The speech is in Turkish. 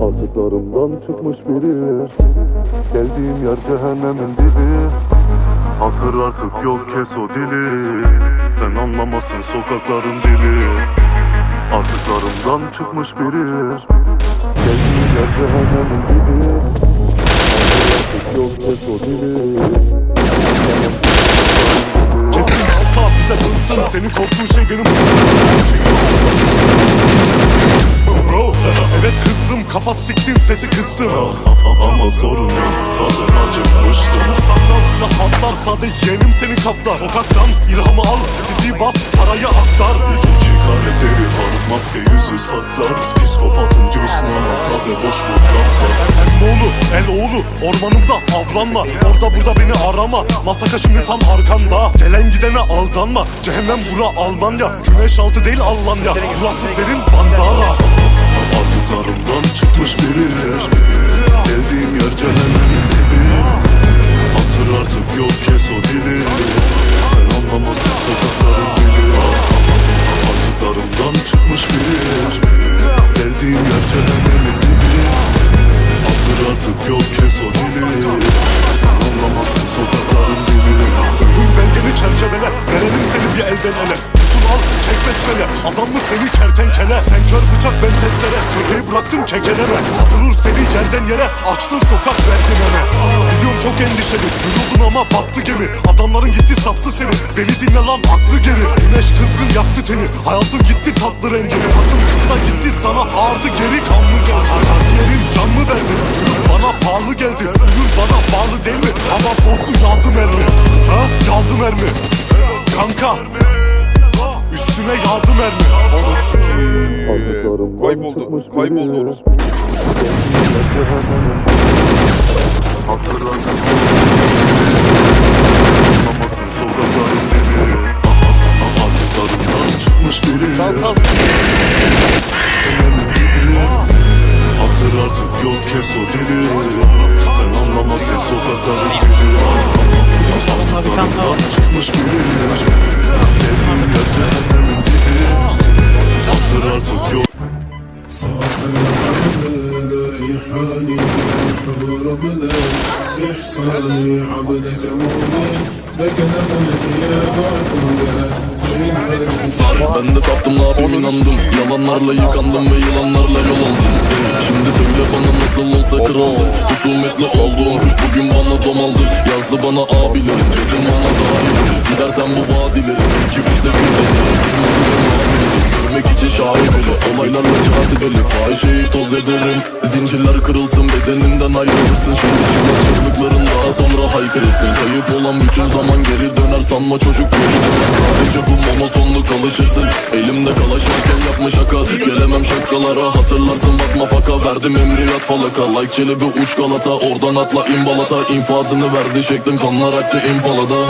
Azıklarımdan çıkmış biri. Geldiğim yer cehennemin dibi. Hatır artık yol kes o dili. Sen anlamasın sokakların dili. Artıklarımdan çıkmış biri. Geldiğim yer cehennemin dibi. Hatır artık yol kes o dili Kesin alta bize tınsın Senin korktuğun şey benim hırsım Bro Evet kızdım kafa siktin sesi kıstım. Ama sorun yok zaten acıkmıştım. Canı saklan silah patlar sade yeğenim senin kaptan Sokaktan ilhamı al CD bas parayı aktar. İki kare deri var maske yüzü saklar. Psikopatın diyorsun ama sade boş bu laflar. El oğlu el oğlu ormanımda avlanma. Orada burada beni arama. Masaka şimdi tam arkanda. Gelen gidene aldanma. Cehennem bura Almanya. Güneş altı değil Almanya. Burası senin bandana Çıkmış biri. Geldiğim yer cehennemin dibi. Hatır artık yol kes o dili. Sen anlamasın sokakların dili. Artıklarımdan çıkmış biri. Geldiğim yer cehennemin dibi. Hatır artık yol kes o dili. Sen anlamasın sokakların dili. Ölüm belgeni çerçevele. Verelim seni bir elden ele. Pusul al çek besmele Adam mı seni kertenkele? Sen kör bıçak ben testere. Köpeği bıraktım kekeleme Savurur seni yerden yere Açtın sokak verdin ele Biliyorum çok endişeli Yoruldun ama battı gemi. Adamların gitti sattı seni. Beni dinle lan aklı geri. Güneş kızgın yaktı teni. Hayatın gitti tatlı rengini. Hatım kısa gitti sana ağırdı geri kanlı geldi. Kariyerin can mı verdi. Çocuk bana pahalı geldi. Ölür bana bağlı değil mi? Ama bozu yağdı mermi. Ha? Yağdı mermi. Kanka Üstüne yağdı mermi. Azıklarımdan Kayboldu, kayboldu. Artıklarından çıkmış biri بلا إحساني عبدك مؤمن لك نخلك يا بعد Ben de saftım ne yapayım inandım Yalanlarla yıkandım ve yılanlarla yol aldım Ey, Şimdi söyle bana nasıl olsa kraldım Husumetli olduğum kuş bugün bana domaldı Yazdı bana abilerim dedim bana daha iyi Gidersen bu vadileri Ki biz de Görmek için şahit bile Olaylarla cazibeli Fahişeyi toz ederim. Zincirler kırılsın bedenimden ayrılırsın. Şimdi çıkmaz çığlıkların daha sonra haykırırsın. Kayıp olan bütün zaman geri döner Sanma çocuk geri Sadece bu monotonluk alışırsın. Elimde kalaş varken yapma şaka. Gelemem şakalara hatırlarsın. Bakma faka Verdim emriyat falaka. Like çelebi uç galata Oradan atla imbalata. İnfazını verdi şeklim kanlar aktı impalada